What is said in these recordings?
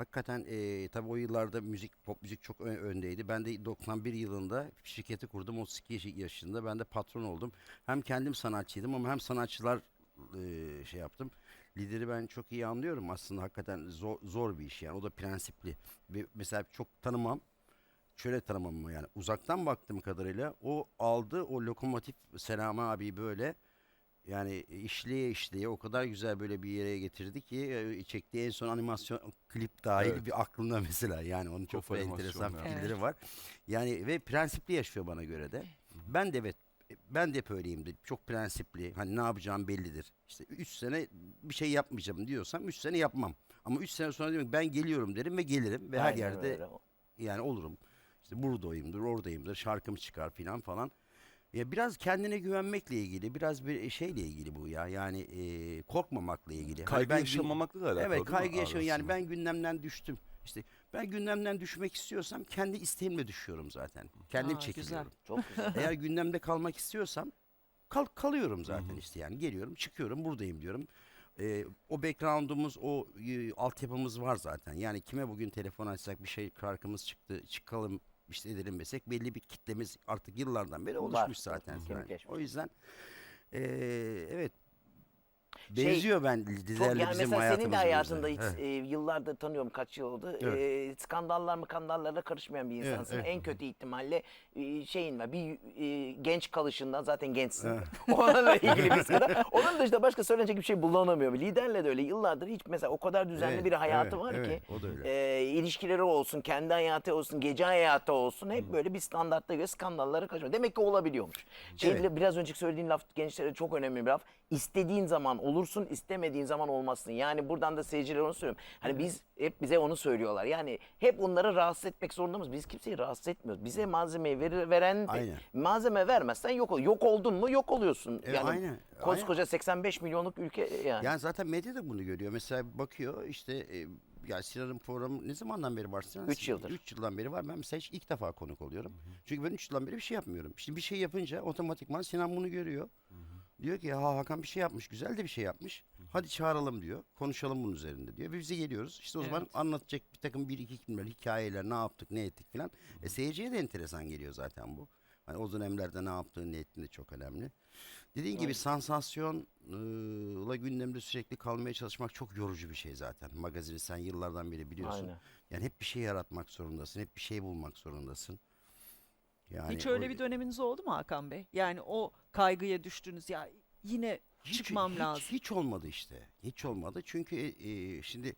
Hakikaten e, tabii o yıllarda müzik, pop müzik çok ön- öndeydi. Ben de 91 yılında şirketi kurdum. 32 yaş- yaşında ben de patron oldum. Hem kendim sanatçıydım ama hem sanatçılar e, şey yaptım. Lideri ben çok iyi anlıyorum aslında hakikaten zor, zor bir iş yani o da prensipli. Ve mesela çok tanımam. Şöyle tanımam yani uzaktan baktığım kadarıyla o aldı o lokomotif Selami abi böyle yani işleye işleye o kadar güzel böyle bir yere getirdi ki e, çektiği en son animasyon klip dahil Evet. bir aklımda mesela yani onun çok da enteresan yani. fikirleri var. Yani ve prensipli yaşıyor bana göre de. Ben de evet ben de hep öyleyimdir. Çok prensipli. Hani ne yapacağım bellidir. İşte 3 sene bir şey yapmayacağım diyorsam 3 sene yapmam. Ama 3 sene sonra diyorum ben geliyorum derim ve gelirim ve her Aynen yerde öyle. yani olurum. İşte buradayımdır, oradayımdır, şarkım çıkar filan falan. Ya biraz kendine güvenmekle ilgili, biraz bir şeyle ilgili bu ya. Yani e, korkmamakla ilgili. Hani Kaygı gün- yaşamamakla da alakalı Evet, kaygı yaşıyorum. Yani ben gündemden düştüm. İşte ben gündemden düşmek istiyorsam kendi isteğimle düşüyorum zaten. Kendim Aa, güzel. çekiliyorum. Çok güzel. Eğer gündemde kalmak istiyorsam kal kalıyorum zaten işte yani geliyorum, çıkıyorum, buradayım diyorum. Ee, o background'umuz, o e, altyapımız var zaten. Yani kime bugün telefon açsak bir şey şarkımız çıktı, çıkalım işte edelim desek belli bir kitlemiz artık yıllardan beri Var, oluşmuş çok zaten. Yani. O yüzden e, evet benziyor ben Çok dizilerle yani bizim mesela senin de hayatında hiç e, yıllardır tanıyorum kaç yıl oldu. Evet. E, skandallar mı skandallara karışmayan bir Evet, insansın. evet. En kötü ihtimalle e, şeyin var. Bir e, genç kalışından zaten gençsin. Evet. Onunla ilgili bir skandal. Onun dışında başka söylenecek bir şey bulunamıyor. Liderle de öyle yıllardır hiç mesela o kadar düzenli Evet, bir hayatı evet, var evet, ki. o da öyle. e, ilişkileri olsun, kendi hayatı olsun, gece hayatı olsun hep böyle bir standartta göre skandallara kaçmıyor. Demek ki olabiliyormuş. Şey, Evet. Biraz önceki söylediğin laf gençlere çok önemli bir laf. İstediğin zaman olursun, istemediğin zaman olmazsın. Yani buradan da seyircilere onu söylüyorum. Hani biz hep bize onu söylüyorlar. Yani hep onları rahatsız etmek zorunda mıyız? Biz kimseyi rahatsız etmiyoruz. Bize malzemeyi verir, veren de- Aynen. malzeme vermezsen yok ol. Yok oldun mu yok oluyorsun. Evet, aynen, Koskoca 85 milyonluk ülke yani. Yani zaten medya da bunu görüyor. Mesela bakıyor işte e, ya Sinan'ın programı ne zamandan beri var Sinan? Üç yıldır. 3 yıldan beri var. Ben mesela hiç ilk defa konuk oluyorum. Çünkü ben 3 yıldan beri bir şey yapmıyorum. Şimdi bir şey yapınca otomatikman Sinan bunu görüyor. Diyor ki ha Hakan bir şey yapmış. Güzel de bir şey yapmış. Hadi çağıralım diyor. Konuşalım bunun üzerinde diyor. Ve bize geliyoruz. İşte o zaman Evet. anlatacak bir takım bir iki cümleler, hikayeler, ne yaptık, ne ettik filan. E, seyirciye de enteresan geliyor zaten bu. Hani o dönemlerde ne yaptığın, ne ettiğin de çok önemli. Dediğin gibi sansasyonla gündemde sürekli kalmaya çalışmak çok yorucu bir şey zaten. Magazini sen yıllardan beri biliyorsun. Aynen. Yani hep bir şey yaratmak zorundasın, hep bir şey bulmak zorundasın. Yani Hiç öyle o- bir döneminiz oldu mu Hakan Bey? Yani o kaygıya düştünüz ya yine hiç- çıkmam hiç, lazım. Hiç olmadı işte. Hiç olmadı. Çünkü e, şimdi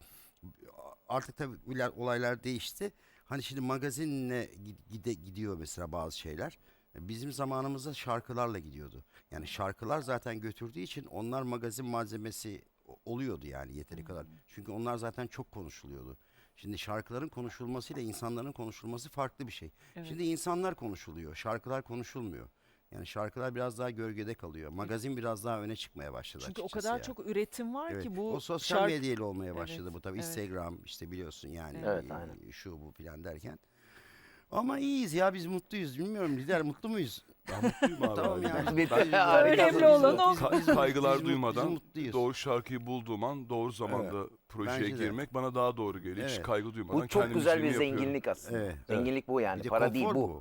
artık tabii olaylar- olaylar değişti. Hani şimdi magazinle gi- gide, gidiyor mesela bazı şeyler. Bizim zamanımızda şarkılarla gidiyordu. Yani şarkılar zaten götürdüğü için onlar magazin malzemesi o- oluyordu yani yeteri kadar. Çünkü onlar zaten çok konuşuluyordu. Şimdi şarkıların konuşulmasıyla insanların konuşulması farklı bir şey. Evet. Şimdi insanlar konuşuluyor, şarkılar konuşulmuyor. Yani şarkılar biraz daha gölgede kalıyor. Magazin biraz daha öne çıkmaya başladı Çünkü o kadar ya. çok üretim var Evet. ki bu o sosyal şarkı- medyayla olmaya Evet, başladı bu tabii evet. Instagram işte biliyorsun yani Evet, e, aynen. şu bu filan derken. Ama iyiyiz ya biz mutluyuz. Bilmiyorum lider mutlu muyuz? Ben mutluyum abi. Tamam yani. Bir- Ben-. Önemli olan o. Ka- biz- biz kaygılar mut- duymadan biz mutluyuz. doğru şarkıyı bulduğum an doğru zamanda projeye Bence de. girmek bana daha doğru geliyor. Hiç Evet. kaygı duymadan Bu çok kendi güzel bir müziğimi yapıyorum. zenginlik aslında. Evet. Zenginlik bu yani. Bir de Para değil konfor bu. bu.